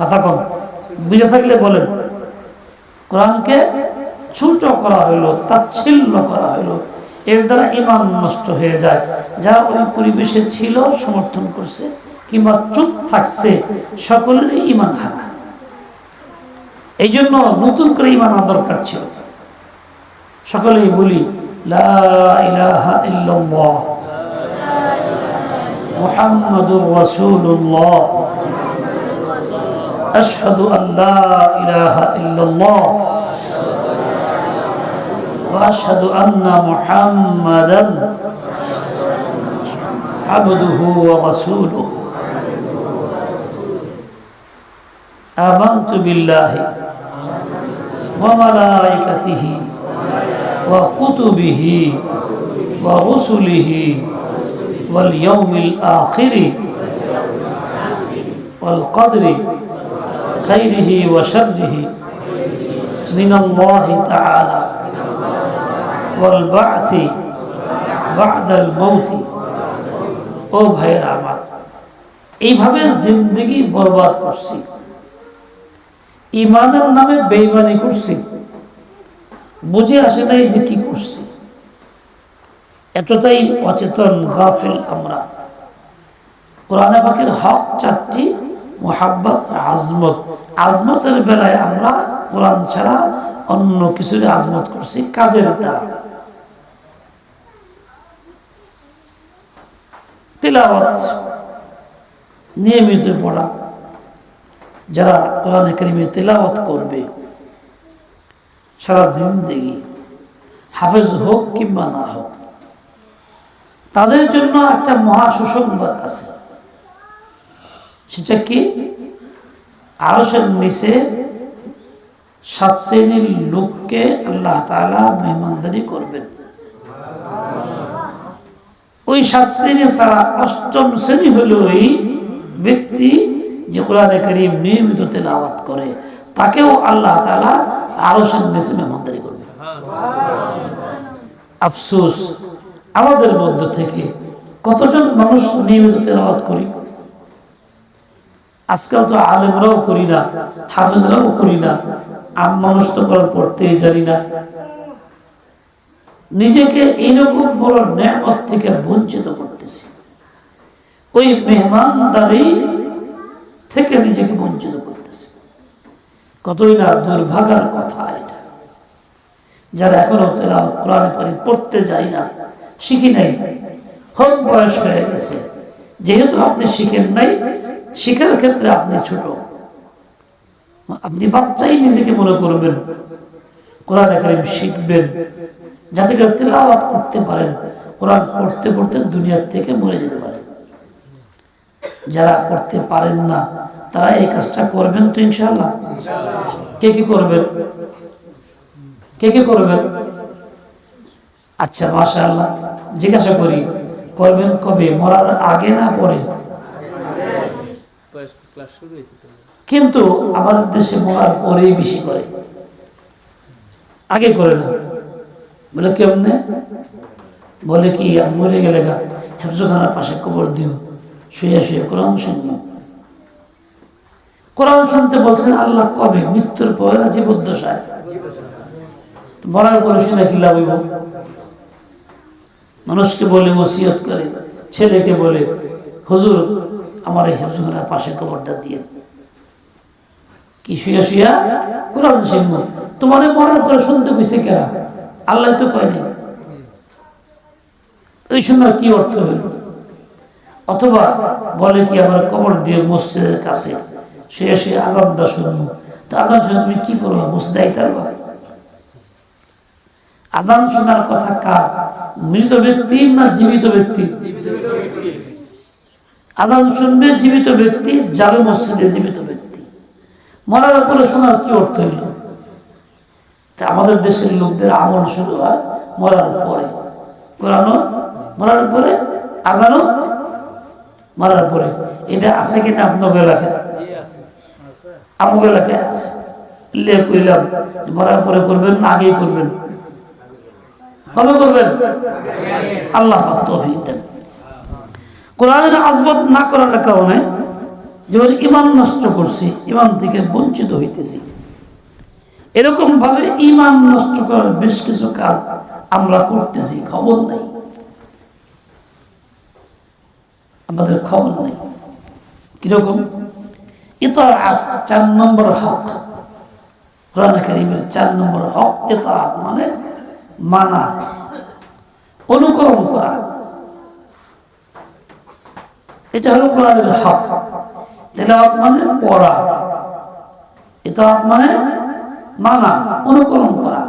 কথা কম বুঝে থাকলে বলেন। কোরআনকে ছোট করা হইল, তাচ্ছিল্য করা হইল। এর দ্বারা ইমান নষ্ট হয়ে যায়। যারা ওই পরিবেশে ছিল, সমর্থন করছে কিংবা চুপ থাকছে, সকলেরই ইমান হারা। এই জন্য নতুন করে ইমান দরকার ছিল। সকলেই বলি, লা ইলাহা أشهد أن لا إله إلا الله وأشهد أن محمدا عبده ورسوله. آمنت بالله وملائكته وكتبه ورسله واليوم الآخر والقدر خيره وشره من الله تعالى والبعث بعد الموت ও ভাইয়ের আমার এইভাবে জিন্দগি বরবাদ করছি ইমানের নামে বেইমানি করছি বুঝে আসে নাই যে কি করছি এতটাই অচেতন গাফিল আমরা কোরআনে পাখির হক চারটি মোহাব্বত আজমত। আজমতের বেলায় আমরা কোরআন ছাড়া অন্য কিছুর আজমত করছি, কাজের দ্বারা। তিলাওয়াত, নিয়মিত পড়া, যারা কোরআনে করিমে তেলাওয়াত করবে, সারা জিন্দগি, হাফেজ হোক কিংবা না হোক, তাদের জন্য একটা মহা সুসংবাদ আছে। সেটা কি? আরসের নিচে সাত শ্রেণির লোককে আল্লাহ তালা মেহমানদারি করবেন। ওই সাত শ্রেণি ছাড়া অষ্টম শ্রেণি হলো ওই ব্যক্তি যে কোরআনে করিম নিয়মিত তেলাওয়াত করে, তাকেও আল্লাহ তালা আরও নিচে মেহমানদারি করবে আফসোস, আমাদের মধ্য থেকে কতজন মানুষ নিয়মিত তেল তেলাওয়াত করি? আজকাল তো আলেমরাও করি না, হাফেজরাও করি না, আম মানুষ তো করার পড়তেই জানি না। নিজেকে এইরকম বড় ন্যামত থেকে বঞ্চিত করতেছি। ওই মেহমানদারি থেকে নিজেকে বঞ্চিত করতেছি। কতই না দুর্ভাগার কথা এটা। যারা এখনও তেলাওয়াত কোরআনে পারি পড়তে যাই না, শিখি নাই হোক বয়স হয়ে গেছে। যেহেতু আপনি শিখেন নাই শিখার ক্ষেত্রে আপনি ছোট। আপনি বাচ্চাই নিজেকে মনে করবেন। কোরআন কারিম শিখবেন। যাতে করে তেলাওয়াত করতে পারেন। কোরআন পড়তে পড়তে দুনিয়ার থেকে মরে যেতে পারেন যারা পড়তে পারেন না, তারা এই কাজটা করবেন তো ইনশাল্লাহ কে কি করবেন? কে কে করবেন? আচ্ছা মাশা আল্লাহ জিজ্ঞাসা করি, করবেন কবে? মরার আগে না পরে? কিন্তু আমাদের দেশে মরার পরেই বেশি করে। আগে করে না। বলে কেমনে? বলে কি মরে গেলে গা হেফজখানার পাশে কবর দিও। শুয়ে শুয়ে কোরআন শুনব। কোরআন শুনতে বলছেন, আল্লাহ কবে? মৃত্যুর পরে না জীবদ্দশায়? মরার পরে শুনে কি লাভ হইব? মানুষকে বলে, ওসিয়ত করে, ছেলেকে বলে, হুজুর আমার এই হেফজখানার পাশে কবরটা দিয়ে কি শুয়া শুয়া? কোরআন শুনব তোমার মরার পরে শুনতে কইছে কেনা আল্লাহ তো কয় নাই। ওই সময় কি অর্থ হইল? অথবা বলে কি আমার কবর দিয়ে মসজিদের কাছে শুয়ে শুয়ে আদানটা শুনব তো আদান শুনে তুমি কি করব মসজিদ আইতে আদান শোনার কথা কার? মৃত ব্যক্তি না জীবিত ব্যক্তি? আদান শুনবে জীবিত ব্যক্তি যাবে মসজিদে জীবিত ব্যক্তি। মরার উপরে শোনার কি অর্থ হইল তা আমাদের দেশের লোকদের আমল শুরু হয় মরার পরে। কোরআনও মরার পরে আজানও মরার পরে এটা আছে কিনা আপনার এলাকায়? আমাকে এলাকায় আছে। লে কইলাম মরার পরে করবেন না, আগেই করবেন। কবে করবেন? আল্লাহ তৌফিক দেন। কোরআনের আজবত না করার কারণে যেমন ইমান নষ্ট করছি, ইমান থেকে বঞ্চিত হইতেছি। এরকম ভাবে ইমান নষ্ট করার বেশ কিছু কাজ আমরা করতেছি, খবর নাই। আমাদের খবর নাই। কীরকম? ইতার চার নম্বর হক। কোরআন কারিমের চার নম্বর হক ইতাআত মানে মানা, অনুকরণ করা। এটা হলো কোরআনের হক। তেলাওয়াত মানে পড়া। এটা মানে মানা, অনুকরণ করা।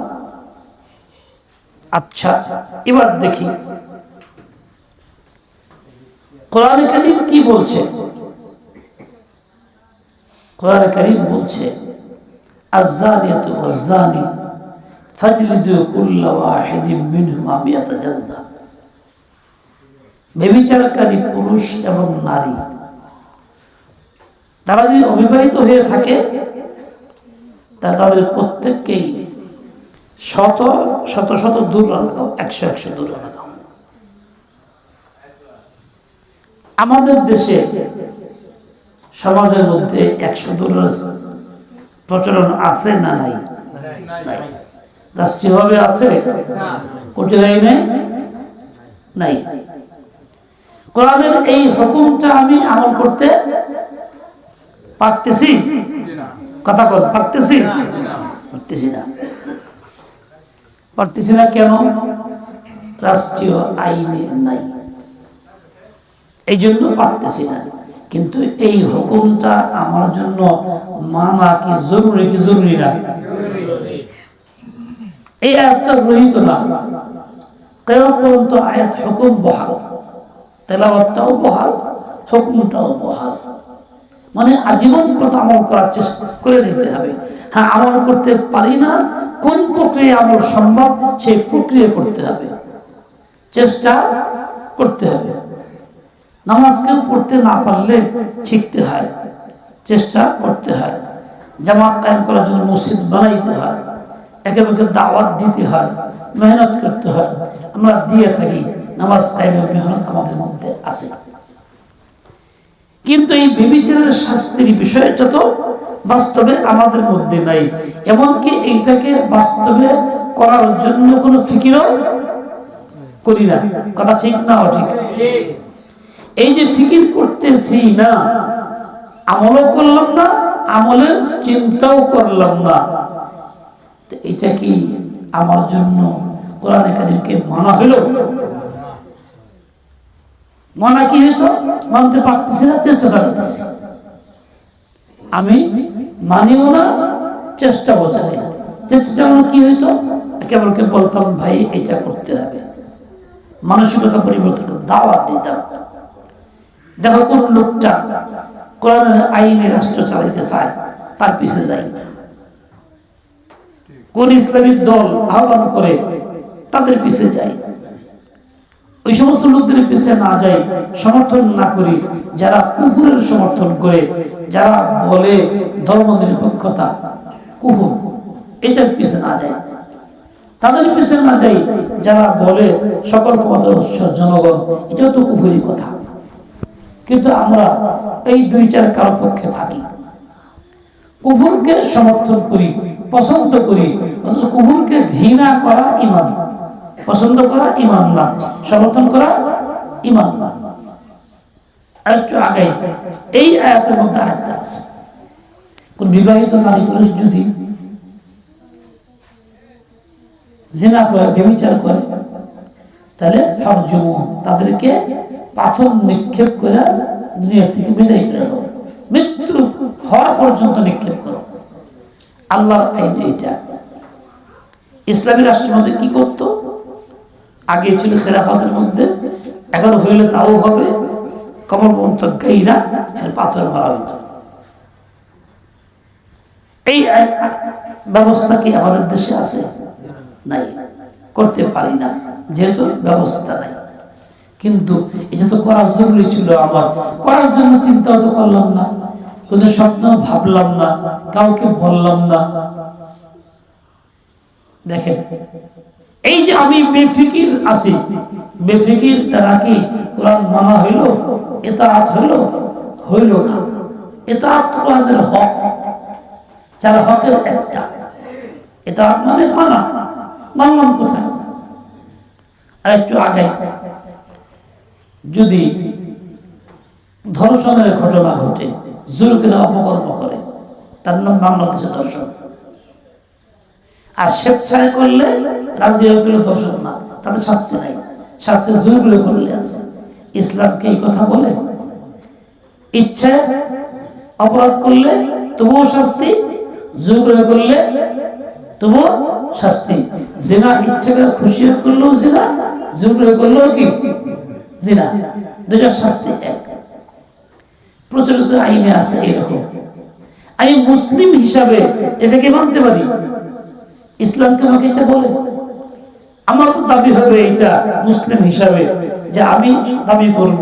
আচ্ছা এবার দেখি। কোরআন করিম কি বলছে? কোরআন করিম বলছে আজানিয়াতু আজানি ফাজলিদু কুল্লা ওয়াহিদিন মিনহুমা মিয়াতা জান্দা বেবিচারকারী পুরুষ এবং নারী। তারা যদি অবিবাহিত হয়ে থাকে তা তাদের প্রত্যেককেই শত শত শত দূর লাগাও একশো একশো দূর লাগাও আমাদের দেশে সমাজের মধ্যে একশো দূর প্রচলন আছে না নাই? নাই। রাষ্ট্রীয়ভাবে আছে? কোর্টের আইনে নাই। কোরআনের এই হুকুমটা আমি আমল করতে পারতেছি? কথা বল পারতেছি? পারতেছি না। পারতেছি না কেন? রাষ্ট্রীয় আইনে নাই। এই জন্য পারতেছি না। কিন্তু এই হুকুমটা আমার জন্য মানা কি জরুরি কি জরুরি না? এই আয়াতটা রহিত না। কেন পর্যন্ত আয়াত হুকুম বহাল। তেলাওয়াতটাও বহাল, হুকুমটাও বহাল। মানে আজীবন পর্যন্ত আমল করার চেষ্টা করে দিতে হবে। হ্যাঁ আমল করতে পারি না, কোন প্রক্রিয়া আমল সম্ভব সেই প্রক্রিয়া করতে হবে। চেষ্টা করতে হবে। নামাজ কেউ পড়তে না পারলে শিখতে হয়, চেষ্টা করতে হয়। জামাত কায়েম করার জন্য মসজিদ বানাইতে হয়, একে দাওয়াত দিতে হয়, মেহনত করতে হয়। আমরা দিয়ে থাকি। নামাজ কায়েমের মেহনত আমাদের মধ্যে আছে। কিন্তু এই বিবেচনার শাস্তির বিষয়টা তো বাস্তবে আমাদের মধ্যে নাই। এমনকি এইটাকে বাস্তবে করার জন্য কোনো ফিকিরও করি না। কথা ঠিক না ঠিক। এই যে ফিকির করতেছি না আমলও করলাম না আমলের চিন্তাও করলাম না। এটা কি আমার জন্য কোরআন কারিমকে মানা হইল মানা কি হইতো? মানতে পারতেছি না, চেষ্টা চালাতেছি আমি মানিও না চেষ্টা বোঝাই না। চেষ্টা চালানো কি হইতো? কেবলকে বলতাম, ভাই, এটা করতে হবে। মানসিকতা পরিবর্তন দাওয়াত দিতাম। দেখো কোন লোকটা কোরআনের আইনে রাষ্ট্র চালাইতে চায়, তার পিছে যাই কোন ইসলামিক দল আহ্বান করে, তাদের পিছে যাই ওই সমস্ত লোকদের পিছে না যাই, সমর্থন না করি, যারা কুফুরের সমর্থন করে, যারা বলে ধর্ম নিরপেক্ষতা, কুফুর এটার পিছে না যায় তাদের পিছে না যাই, যারা বলে সকল উৎস জনগণ, এটাও তো কুফুরি কথা। কিন্তু আমরা এই দুইটার কারও পক্ষে থাকি। কুফুরকে সমর্থন করি, পছন্দ করি, অথচ কুফুরকে ঘৃণা করা ইমান। পছন্দ করা ইমান না সমর্থন করা ইমান না আরেকটু আগে এই আয়াতের মধ্যে আরেকটা আছে। কোন বিবাহিত নারী পুরুষ যদি জিনা করে ব্যবচার করে, তাহলে ফরজম তাদেরকে পাথর নিক্ষেপ করে দুনিয়া থেকে বিদায় করে দাও। মৃত্যু হওয়া পর্যন্ত নিক্ষেপ করো। আল্লাহর আইন এইটা। ইসলামী রাষ্ট্রের মধ্যে কি করতো? আগে ছিল খেলাফাতের মধ্যে, এখন হইলে তাও হবে। কমল পর্যন্ত গাইরা পাথর মারা হইত এই ব্যবস্থা কি আমাদের দেশে আছে? নাই, করতে পারি না, যেহেতু ব্যবস্থা নাই। কিন্তু এটা তো করার জরুরি ছিল আমার। করার জন্য চিন্তা তো করলাম না, কোনো স্বপ্ন ভাবলাম না, কাউকে বললাম না। দেখেন এই যে আমি বেফিকির আছি, বেফিকির দ্বারা কি কোরআন মানা হইল এটা হইল? হইল না। এটা কোরআনের হক। যারা হকের একটা। এটা মানে মানা। মানলাম কোথায়? আর একটু আগে যদি ধর্ষণের ঘটনা ঘটে জোরকে অপকর্ম করে, তার নাম বাংলাদেশে ধর্ষণ। আর স্বেচ্ছায় করলে রাজি হয়ে গেলে দর্শন না। তাতে শাস্তি নাই। শাস্তি জোর করে করলে আছে। ইসলামকে এই কথা বলে? ইচ্ছে, অপরাধ করলে তবুও শাস্তি জোর করে করলে তবুও শাস্তি। জেনা ইচ্ছে করে খুশি হয়ে করলেও জেনা জোর করে করলেও কি? জেনা। দুটার শাস্তি এক। প্রচলিত আইনে আছে এরকম। আমি মুসলিম হিসাবে এটাকে মানতে পারি। ইসলামকে আমাকে এটা বলে। আমার তো দাবি হবে এটা মুসলিম হিসাবে যে আমি দাবি করব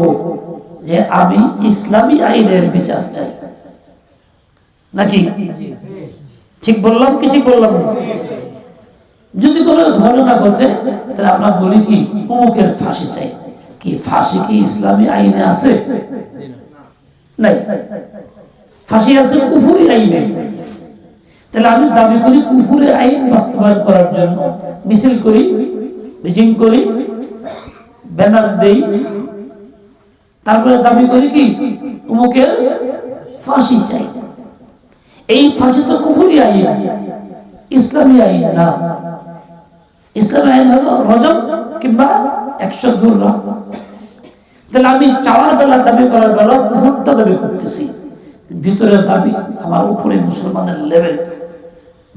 যে আমি ইসলামী আইনের বিচার চাই। নাকি? ঠিক বললাম কি ঠিক বললাম? যদি কোনো ঘটনা ঘটে, তাহলে আমরা বলি কি, অমুকের ফাঁসি চাই। কি ফাঁসি কি ইসলামী আইনে আছে? নাই। ফাঁসি আছে কুফুরি আইনে। তাহলে আমি দাবি করি কুফুরে আইন বাস্তবায়ন করার জন্য। মিছিল করি, মিটিং করি, ব্যানার দেই। তারপরে দাবি করি কি অমুকের ফাঁসি চাই। এই ফাঁসি তো কুফুরি আইন, ইসলামী আইন না। ইসলামী আইন হলো রজব কিংবা একশো দূর তাহলে আমি চাওয়ার বেলা দাবি করার বেলা কুফুরটা দাবি করতেছি। ভিতরের দাবি আমার উপরে মুসলমানের লেভেল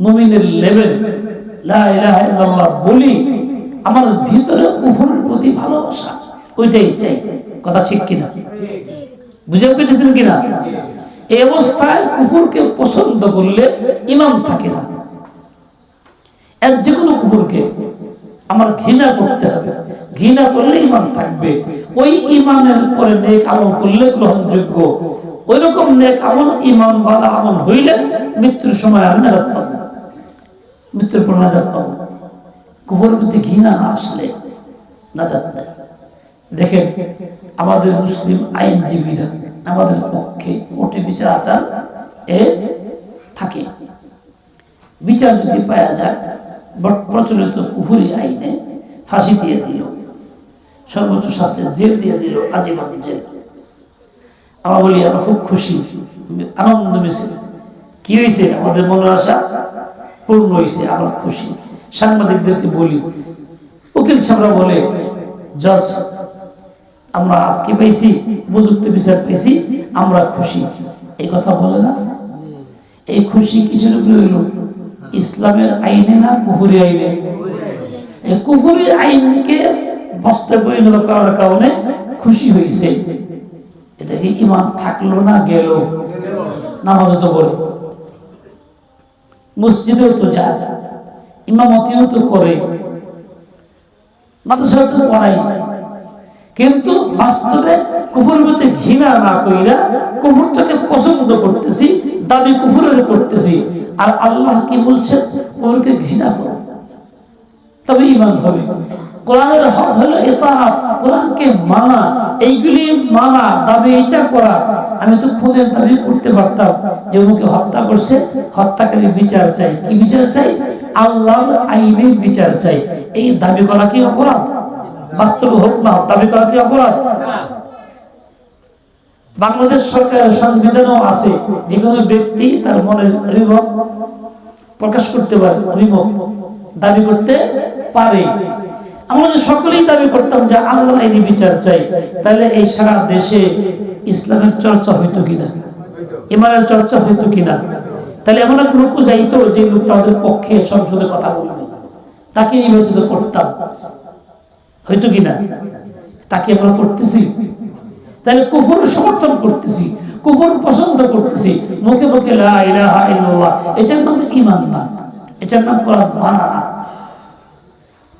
মুমিনের লেভেল বলি, আমার ভিতরে কুফুরের প্রতি ভালোবাসা, ওইটাই চাই। কথা ঠিক কিনা? বুঝে পেতেছেন কিনা? এই অবস্থায় কুফুরকে পছন্দ করলে ইমাম থাকে না। এক যে কোনো কুকুরকে আমার ঘৃণা করতে হবে। ঘৃণা করলে ইমান থাকবে। ওই ইমানের পরে নেক আমল করলে গ্রহণযোগ্য। ওই রকম নেক আমল ইমান ভালো আমল হইলে মৃত্যুর সময় আর নাজাত পাবো মৃত্যুর পর নাজাত পাবো। কুকুরের প্রতি ঘৃণা না আসলে নাজাত নেই। দেখেন, আমাদের মুসলিম আইনজীবীরা আমাদের পক্ষে ওটে বিচার আচার এ থাকে। বিচার যদি পাওয়া যায় প্রচলিত কুফুরি আইনে ফাঁসি দিয়ে দিল, সর্বোচ্চ শাস্তি জেল দিয়ে দিল আজীবন জেল। আমরা বলি, আমরা খুব খুশি আনন্দ মিছিল কি হয়েছে? আমাদের মনের আশা? পূর্ণ হয়েছে আমরা খুশি। সাংবাদিকদেরকে বলি, উকিল সাহেবরা বলে, জজ, আমরা কি পাইছি উপযুক্ত বিচার পাইছি আমরা খুশি। এই কথা বলে না। এই খুশি কিসের উপরে হইল? ইসলামের আইনে না কুফুরি আইনে? এই কুফুরি আইনকে বাস্তবে পরিণত করার কারণে খুশি হয়েছে। এটা কি ইমান থাকল না গেল? নামাজও তো বলে। মসজিদেও তো যায়, ইমামতিও তো করে, মাদ্রাসাও তো পড়াই কিন্তু বাস্তবে কুফুর প্রতি ঘৃণা না কইরা কুফুরটাকে পছন্দ করতেছি, দাবি কুফুরের করতেছি। আর আল্লাহ কি বলছেন? কুফুরকে ঘৃণা করো। তবে ইমান হবে। কোরআনের হক হলো এতাহাত কোরআনকে মানা, এইগুলি মানা, দাবি এটা করা। আমি তো খুনের দাবি করতে পারতাম যে মুখে হত্যা করছে হত্যাকারী বিচার চাই। কি বিচার চাই? আল্লাহর আইনে বিচার চাই। এই দাবি করা কি অপরাধ? বাস্তবে হোক না, দাবি করা কি অপরাধ? বাংলাদেশ সরকারের সংবিধানও আছে যে কোনো ব্যক্তি তার মনের অভিমত প্রকাশ করতে পারে অভিমত দাবি করতে পারে। আমরা সকলেই দাবি করতাম যে আল্লাহ আইনি বিচার চাই। তাহলে এই সারা দেশে ইসলামের চর্চা হইতো কিনা? ইমানের চর্চা হইতো কিনা? তাহলে এমন এক লোক যাইতো যে লোকটা আমাদের পক্ষে সংসদে কথা বলবে। তাকে নির্বাচিত করতাম। হয়তো কিনা? তাকে আমরা করতেছি। তাহলে কুফর সমর্থন করতেছি, কুফর পছন্দ করতেছি। মুখে মুখে এটার নাম ইমান না। এটার নাম কোরআন মানা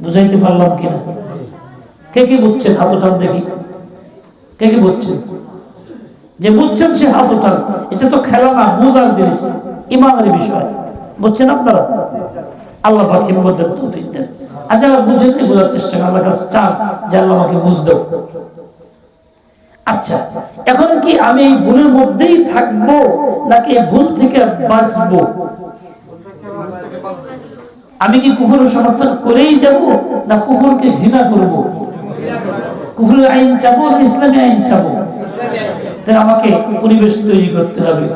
বুঝাইতে পারলাম কিনা? কে কে বুঝছেন হাত উঠান দেখি। কে কে বুঝছেন? যে বুঝছেন সে হাত উঠান। এটা তো খেলা না বোঝার জিনিস, ইমানের বিষয়। বুঝছেন আপনারা? আল্লাহ পাক হিম্মতের তৌফিক দেন। আর যারা বুঝেন বোঝার চেষ্টা করেন আল্লাহ কাছে চান যে আল্লাহ আমাকে বুঝ দাও। আচ্ছা এখন কি আমি এই ভুলের মধ্যেই থাকব নাকি এই ভুল থেকে বাঁচবো? আমি কি কুফুরের সমর্থন করেই যাব না কুফুরকে ঘৃণা করব? কুফুরের আইন চাবো না ইসলামী আইন চাবো? তাই আমাকে পরিবেশ তৈরি করতে হবে,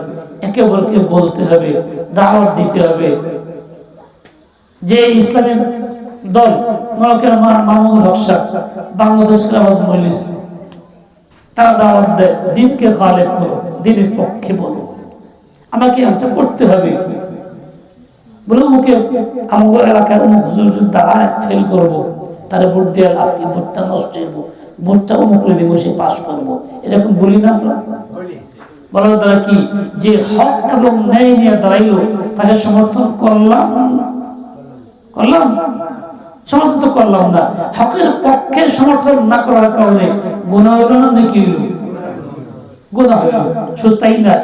একে অপরকে বলতে হবে, দাওয়াত দিতে হবে। যে ইসলামের দল নরকের মাহমুদ হকসার বাংলাদেশ খেলাফত মজলিস, তারা দাওয়াত দেয়, দিনকে গালেব করো, দিনের পক্ষে বলো। আমাকে একটা করতে হবে। বলে মুখে আমার অমুক হুজুর দাঁড়ায় ফেল করব, তারা ভোট ভোটটা নষ্ট হইব, ভোটটা অমুক করে সে পাশ করব। এরকম বলি না আমরা? বলার দ্বারা কি? যে হক এবং ন্যায় নিয়ে দাঁড়াইলো, তাকে সমর্থন করলাম করলাম? সমর্থন তো করলাম না। হকের পক্ষে সমর্থন না করার কারণে গুণা হলো না নাকি হইল? গুণা হইল। না,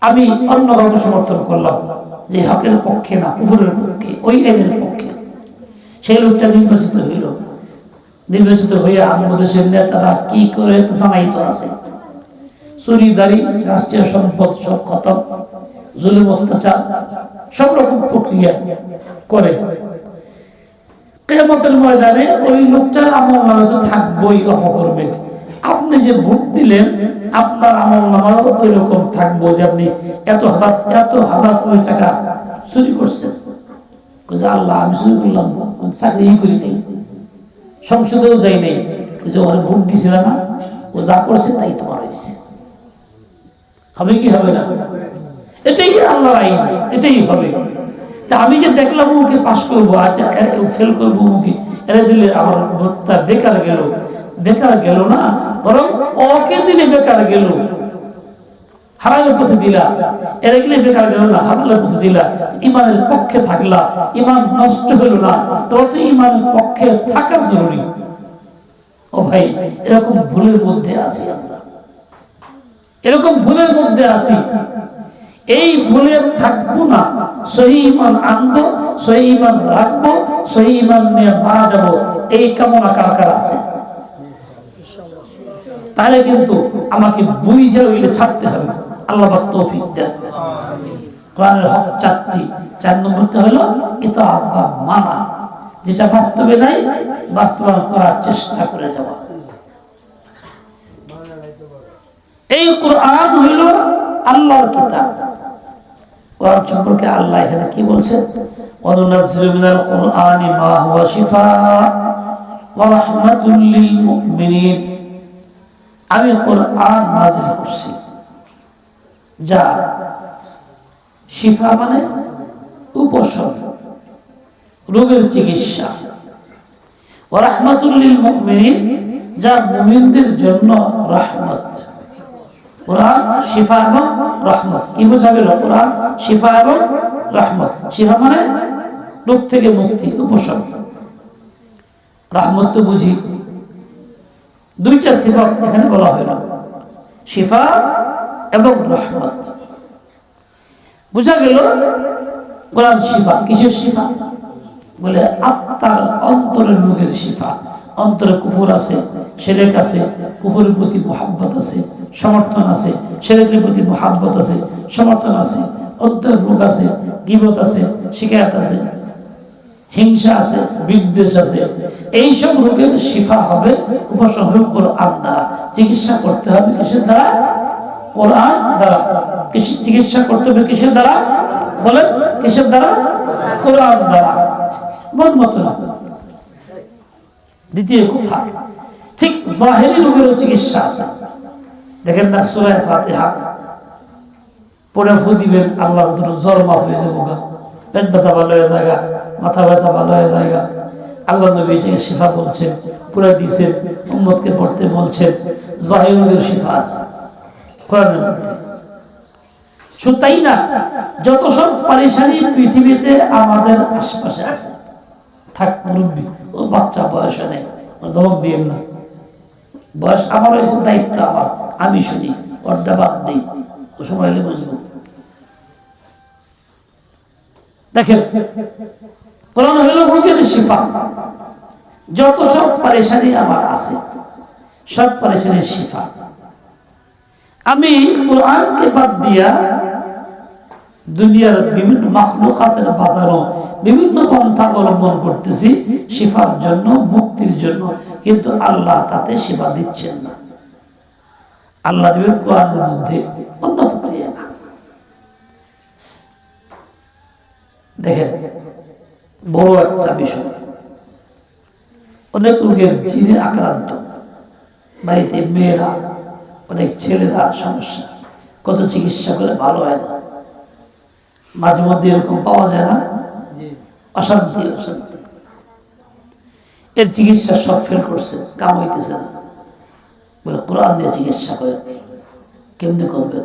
আমি অন্য কাউকে সমর্থন করলাম। যে হকের পক্ষে না কুফুরের পক্ষে, ওই আইনের পক্ষে। সেই লোকটা নির্বাচিত হইল। নির্বাচিত হয়ে আমাদের নেতারা কি করে জানাইত আছে? চুরিদারি রাষ্ট্রীয় সম্পদ সব খতম, জুলুম, অত্যাচার, সব রকম প্রক্রিয়া করে। কেমতের ময়দানে ওই লোকটা নামে তো থাকবই, অপকর্মে। আপনি যে ভোট দিলেন, আপনার আমল নামাও ওই রকম থাকব যে আপনি এত হাজার এত হাজার কোটি টাকা চুরি করছেন। আল্লাহ, আমি চুরি করলাম চাকরি করি নেই, সংসদেও যাই নেই। যে ওরা ভোট দিছিল না, ও যা করছে তাই তোমার হয়েছে হবে কি হবে না? এটাই আল্লাহর আইন, এটাই হবে। তা আমি যে দেখলাম ওকে পাশ করব, আজ ফেল করব ওকে এরা দিলে আমার ভোটটা বেকার গেল। বেকার গেল না, বরং ওকে দিলে বেকার গেল। হারালের পথে দিলা, এরা গেলে বেকার গেল না হারালের পথে দিলা। ইমানের পক্ষে থাকলা, ইমান নষ্ট হইল না, তবে তো ইমানের পক্ষে থাকা জরুরি। ও ভাই, এরকম ভুলের মধ্যে আছি আমরা। এরকম ভুলের মধ্যে আছি। এই ভুলে থাকব না, সহি ইমান আনব, সহি ইমান রাখব, সহি ইমান নিয়ে মারা যাব, এই কামনা কার কার আছে? তাহলে কিন্তু আমাকে বুঝে হইলে ছাড়তে হবে। আল্লাহ তৌফিক দেন। কোরআনের হক চারটি। চার নম্বরটা হলো এটা আব্বা মানা। যেটা বাস্তবে নাই, বাস্তবায়ন করার চেষ্টা করে যাওয়া। এই কোরআন হইল আল্লাহর কিতাব। কোরআন সম্পর্কে আল্লাহ এখানে কি বলছেন? অনুনাজ্জিলু মিনাল কোরআনি মা হুয়া শিফাআ ওয়া রাহমাতুল লিল মুমিনিন। আমি কোরআন নাযিল করছি। যা শিফা মানে উপশম, রোগের চিকিৎসা। ও মুমিনিন, যা মুমিনদের জন্য রহমত। কোরআন শিফা এবং রহমত। কি বোঝা গেল কোরআন শিফা এবং রহমত। শিফা মানে রোগ থেকে মুক্তি, উপশম। রহমত তো বুঝি। দুইটা সিফত এখানে বলা হইল শিফা এবং রহমত। বোঝা গেল কোরআন শিফা, কিসের শিফা? বলে আত্মার অন্তরের রোগের শিফা। অন্তরে কুফুর আছে, সেরেক আছে, কুফুরের প্রতি মোহাব্বত আছে, সমর্থন আছে, সেরেকের প্রতি মোহাব্বত আছে, সমর্থন আছে, অন্তরের রোগ আছে, গিবত আছে, শিকায়ত আছে। হিংসা আছে, বিদ্বেষ আছে, এইসব রোগের শিফা হবে উপশম হবে কোরআন দ্বারা। চিকিৎসা করতে হবে কিসের দ্বারা? কোরআন দ্বারা। কিছু চিকিৎসা করতে হবে কিসের দ্বারা? বলেন, কিসের দ্বারা? কোরআন দ্বারা। মন মতো না দ্বিতীয় কথা, ঠিক জাহেরি রোগেরও চিকিৎসা আছে। দেখেন না সুরায় ফাতিহা। পড়ে ফু দিবেন আল্লাহ জ্বর মাফ হয়ে যাব পেট ব্যথা ভালো হয়ে জায়গা মাথা ব্যথা ভালো হয়ে জায়গা আল্লাহ নবী এটাকে শিফা বলছেন পুরা দিছেন, উম্মতকে পড়তে বলছেন জাহিরুলের শিফা আছে। কোরআনের মধ্যে। শুধু তাই না, যত সব পারিশানি পৃথিবীতে আমাদের আশপাশে আছে, থাক মুরব্বী, ও বাচ্চা বয়স নেই ধমক দিয়েন না। বয়স আমার হয়েছে দায়িত্ব আমার, আমি শুনি অর্ধা বাদ দিই, ও সময় হলে বুঝব। দেখেন, কোরআন হইল রোগের শিফা। যত সব পারেশানি আমার আছে, সব পারেছেনের শিফা। আমি কোরআনকে বাদ দিয়া দুনিয়ার বিভিন্ন মাকলুকাতের বাধানো বিভিন্ন পন্থা অবলম্বন করতেছি, শিফার জন্য, মুক্তির জন্য, কিন্তু আল্লাহ তাতে শিফা দিচ্ছেন না। আল্লাহ দেবেন কোরআনের মধ্যে অন্য প্রক্রিয়া। দেখেন বড় একটা বিষয়। অনেক রোগের জিনে আক্রান্ত। বাড়িতে মেয়েরা অনেক ছেলেরা সমস্যা। কত চিকিৎসা করে ভালো হয় না। মাঝে মধ্যে এরকম পাওয়া যায় না? অশান্তি অশান্তি। এর চিকিৎসা সব ফেল করছে কাম হইতেছে না। বলে কোরআন দিয়ে চিকিৎসা করে কেমনি করবেন?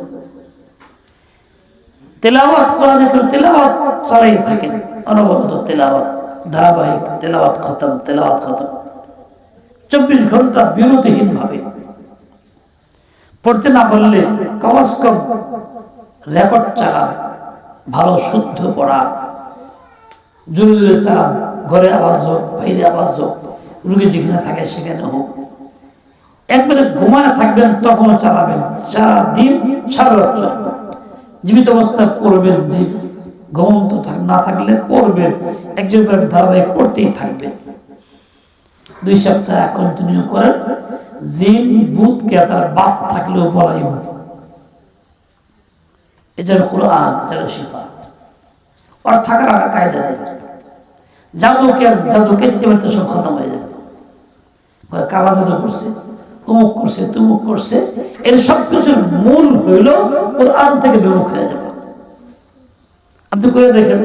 তেলাওয়াত, কোরআনে তেলাওয়াত চালাই থাকেন অনবরত তেলাওয়াত, ধারাবাহিক তেলাওয়াত খতম তেলাওয়াত খতম। চব্বিশ ঘণ্টা বিরতিহীন ভাবে পড়তে না পারলে কমাস কম রেকর্ড চালান, ভালো শুদ্ধ পড়া। জোরে জোরে চালান, ঘরে আওয়াজ হোক, বাইরে আওয়াজ হোক, রুগী যেখানে থাকে সেখানে হোক। একবারে ঘুমায় থাকবেন, তখনও চালাবেন। সারা দিন সারা রাত চলবে। জীবিত অবস্থায় পড়বেন যে ঘুমন্ত না থাকলে পড়বেন। একজন ধারাবাহিক পড়তেই থাকবেন। দুই সপ্তাহ কন্টিনিউ করেন। জিন বুধকে তার বাপ থাকলেও বলাই এটা হলো কোরআন, এটা শিফা। ওর থাকার আর কায়দা নেই। জাদুকে জাদু কেটে মারতে সব খতম হয়ে যাবে। কালা জাদু করছে? অমুক করছে, তুমুক করছে, এর সব কিছুর মূল হইল কোরআন থেকে বিমুখ হয়ে যাবে আপনি করে দেখেন,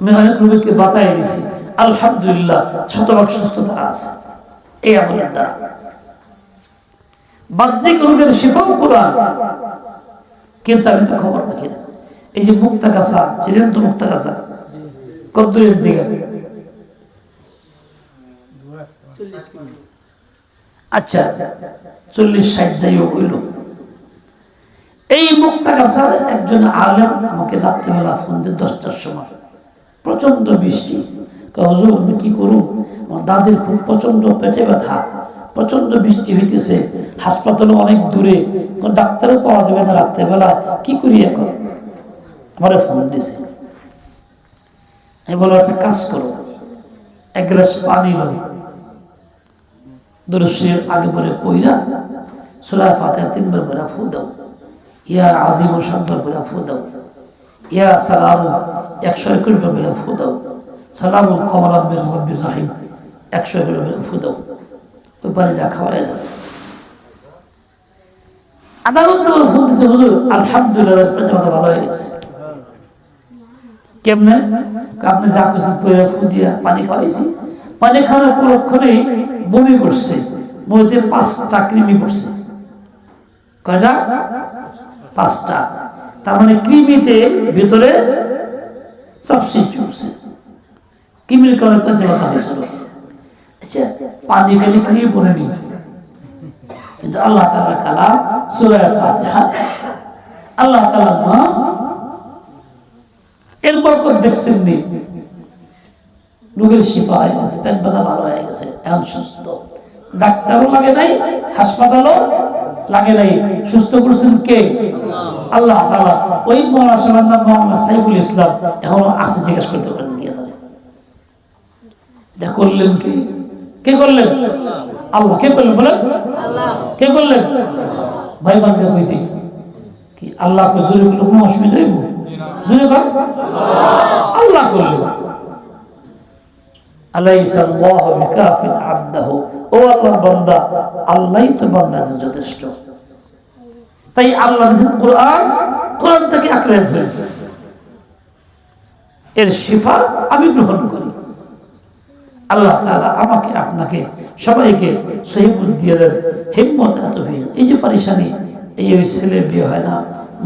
আমি অনেক রোগীকে বাতায় দিছি। আলহামদুলিল্লাহ, শতভাগ সুস্থতা আছে। এই আমলের দ্বারা। বাহ্যিক রোগের শিফাও কোরআন। কিন্তু আমি তো খবর রাখি না। এই যে মুক্তা কাছা ছিলেন তো মুক্তা কাছা কদ্দুরের দিকে। আচ্ছা চল্লিশ, ষাট যাই হইল। এই মুক্তা কাছার একজন আলেম আমাকে রাত্রিবেলা ফোন দিয়ে দশটার সময় প্রচণ্ড বৃষ্টি। হজুর, আমি কি করুন আমার দাদির খুব প্রচণ্ড পেটে ব্যথা প্রচণ্ড বৃষ্টি হইতেছে, হাসপাতালও অনেক দূরে ডাক্তারও পাওয়া যাবে না রাত্রেবেলা, কি করি এখন? আমার ফোন দিছে। আমি বলো একটা কাজ করো, এক গ্লাস পানি লো দুরুশ্রীর আগে পরে পইরা সুরা ফাতে তিনবার করে ফু দাও। ইয়া আজিম ও সাতবার করে ফু দাও। ইয়া সালাম একশো একুশ বার ফু দাও। সালাম কমল আব্বির রব্বির রাহিম একশো একুশ বার ফু দাও। ওই পানিটা খাওয়াই দাও। ঘণ্টা পরে ফোন দিচ্ছে হুজুর, আলহামদুলিল্লাহ পেটে মাথা ভালো হয়ে গেছে। কেমনে? আপনি যা করছেন পরে ফু দিয়া পানি খাওয়াইছি। পানি খাওয়ার পরক্ষণেই বমি করছে, বমিতে পাঁচটা কৃমি পড়ছে। কয়টা? পাঁচটা। তার মানে কৃমিতে ভিতরে সাবসিড চলছে কৃমির কারণে ব্যথা হয়েছিল। আচ্ছা পানি খালি কৃমি পড়ে নি। কিন্তু আল্লাহ তালা কালাম সুরায় ফাতিহা, আল্লাহ তালার নাম এর দেখছেন নি। রোগের শিফা হয়ে গেছে, পেট ব্যথা ভালো হয়ে গেছে, এখন সুস্থ। ডাক্তারও লাগে নাই, হাসপাতালও লাগে নাই। সুস্থ করছেন কে? আল্লাহ ওই সাহেবের নাম মোহাম্মদ সাইফুল ইসলাম এখনও আছে, জিজ্ঞেস করতে পারেন গিয়ে করলেন কে? কে করলেন? আল্লাহ। কে করলেন বলেন? কে করলেন? ভাই বান্ধব কইতে কি আল্লাহ কে জোরে করলে কোনো অসুবিধা হইব? জোরে কর আল্লাহ করলেন। আল্লাহ আমি গ্রহণ করি। আল্লাহ আমাকে, আপনাকে, সবাইকে সহি দিয়ে দেন হিম্মত এত এই যে পারিশানি, এই ওই ছেলের বিয়ে হয় না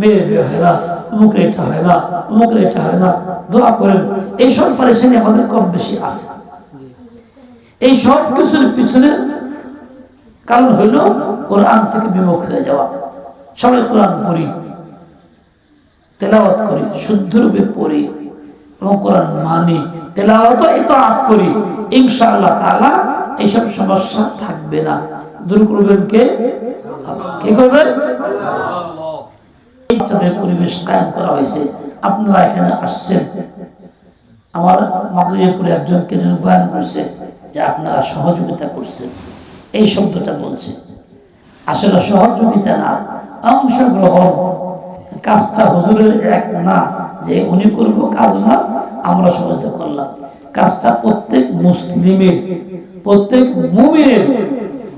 মেয়ের বিয়ে হয় না অমুকের এটা হয় না অমুকের এটা হয় না, দোয়া করেন। এইসব পারিশানি আমাদের কম বেশি আছে। এই সব কিছুর পিছনে কারণ হইল কোরআন থেকে বিমুখ হয়ে যাওয়া। সবাই কোরআন পড়ি, তেলাওয়াত করি শুদ্ধরূপে পড়ি এবং কোরআন মানি, তেলাওয়াত এত আত করি। ইনশাআল্লাহ তাআলা এইসব সমস্যা থাকবে না। দূর করবেন কে? কে করবেন? পরিবেশ কায়েম করা হয়েছে। আপনারা এখানে আসছেন। আমার মাদুরিপুরে একজনকে যেন বয়ান করছে। যে আপনারা সহযোগিতা করছেন। এই শব্দটা বলছে। আসলে সহযোগিতা না, অংশগ্রহণ। কাজটা হুজুরের এক না, যে উনি করব কাজ না, আমরা সহযোগিতা করলাম। কাজটা প্রত্যেক মুসলিমের, প্রত্যেক মুমিনের।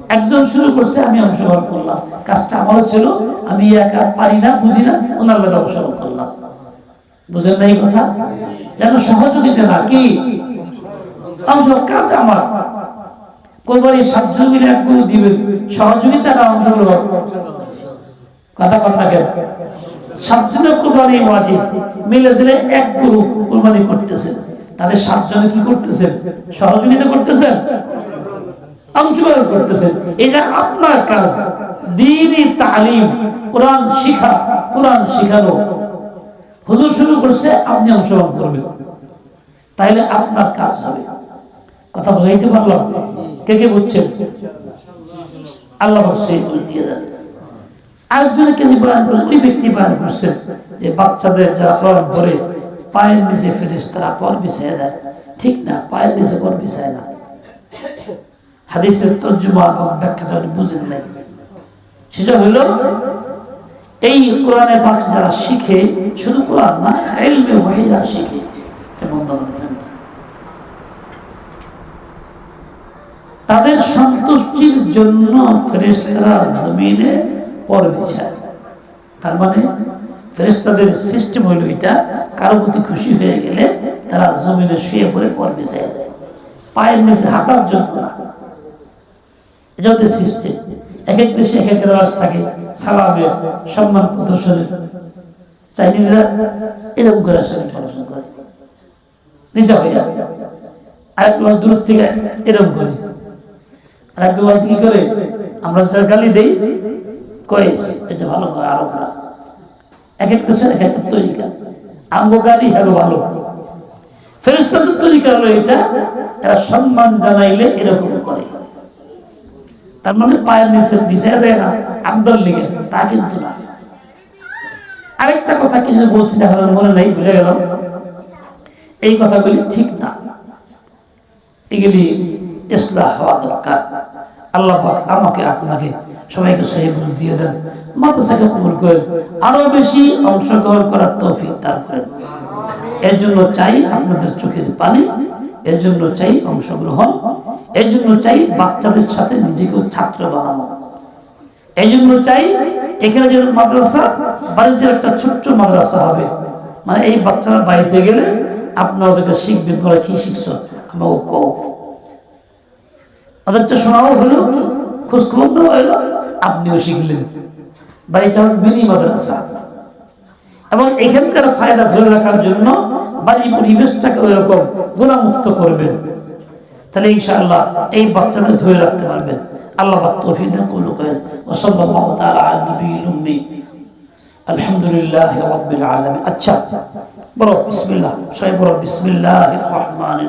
একজন শুরু করছে, আমি অংশগ্রহণ করলাম। কাজটা আমারও ছিল, আমি একা পারি না, বুঝি না, ওনার লোক অংশগ্রহণ করলাম। বুঝেন না এই কথা? যেন সহযোগিতা না, কি? আমার। কোরবানি সাতজন মিলে এক দিবেন। সহযোগিতা না অংশগ্রহণ। কথা কন না কেন? সাতজনের কোরবানি মিলে জেলে এক কোরবানি করতেছেন। তাহলে সাতজনে কি করতেছেন? সহযোগিতা করতেছেন? অংশগ্রহণ করতেছেন। এটা আপনার কাজ। দিনই তালিম। কোরআন শিখা। কোরআন শিখানো। হুজুর শুরু করছে, আপনি অংশগ্রহণ করবেন। তাইলে আপনার কাজ হবে। কথা বুঝাইতে পারলাম? কে কে বুঝছেন? আল্লাহ দিয়ে দেন। আরেকজনে কে যে বয়ান ওই ব্যক্তি বয়ান করছেন যে বাচ্চাদের যারা কোরআন পড়ে পায়ের নিচে ফেরিস, তারা পর বিছায় দেয়। ঠিক না, পায়ের নিচে পর বিছায় না। হাদিসের তর্জমা এবং ব্যাখ্যাটা বুঝেন নাই। সেটা হলো এই কোরআনের পাক যারা শিখে, শুধু কোরআন না, এলমে ওয়াহি যারা শিখে তেমন বন্ধ ফেলেন না। তাদের সন্তুষ্টির জন্য ফেরেশতারা জমিনে পর বিছায় তার মানে ফেরেশতাদের সিস্টেম হলো এটা, কারও প্রতি খুশি হয়ে গেলে তারা জমিনে শুয়ে পড়ে পর বিছায় দেয়। পায়ের নিচে হাতার জন্য না। সিস্টেম। এক এক দেশে এক এক থাকে, সালামের, সম্মান প্রদর্শনের। চাইনিজরা এরকম করে আসলে পড়াশোনা করে। নিজা হইয়া আরেকগুলো দূর থেকে এরকম করে। আছে কি করে? আমরা গালি দেই এটা ভালো কয় এক এক দেশের এক এক তরিকা। গালি হ্যাঁ ভালো। তরিকা হলো এটা, এরা সম্মান জানাইলে এরকম করে। তার মানে পায়ের নিচে বিছায় দেয় না আব্দুল লিগে, তা কিন্তু না। আরেকটা কথা কিছু বলছি না মনে নাই, ভুলে গেলাম। এই কথাগুলি ঠিক না। এগুলি ইসলাহ হওয়া দরকার। আল্লাহ আমাকে, আপনাকে সবাইকে সহি বুঝ দিয়ে দেন। মাদ্রাসাকে কবুল করেন। আরও বেশি অংশগ্রহণ করার তৌফিক দান করেন। এর জন্য চাই আপনাদের চোখের পানি, এর জন্য চাই অংশগ্রহণ, এর জন্য চাই বাচ্চাদের সাথে নিজেকে ছাত্র বানানো। এই জন্য চাই এখানে যে মাদ্রাসা, বাড়িতে একটা ছোট্ট মাদ্রাসা হবে। মানে এই বাচ্চারা বাড়িতে গেলে আপনারা ওদেরকে শিখবেন তোরা কি শিখছো? আমাকে কও। ওদেরটা শোনাও হলো কি? খোঁজ খবর নেওয়া হলো, আপনিও শিখলেন। বাড়িটা মিনি মাদ্রাসা। এবং এখানকার ফায়দা ধরে রাখার জন্য বাড়ির পরিবেশটাকে ওই রকম গুণামুক্ত করবেন। তাহলে ইনশাআল্লাহ এই বাচ্চাদের ধরে রাখতে পারবেন। আল্লাহ তৌফিক দেন, কবুল করেন। ওয়া সাল্লাল্লাহু তাআলা আচ্ছা বলো, বিসমিল্লাহ। সবাই বলো, বিসমিল্লাহির রহমানির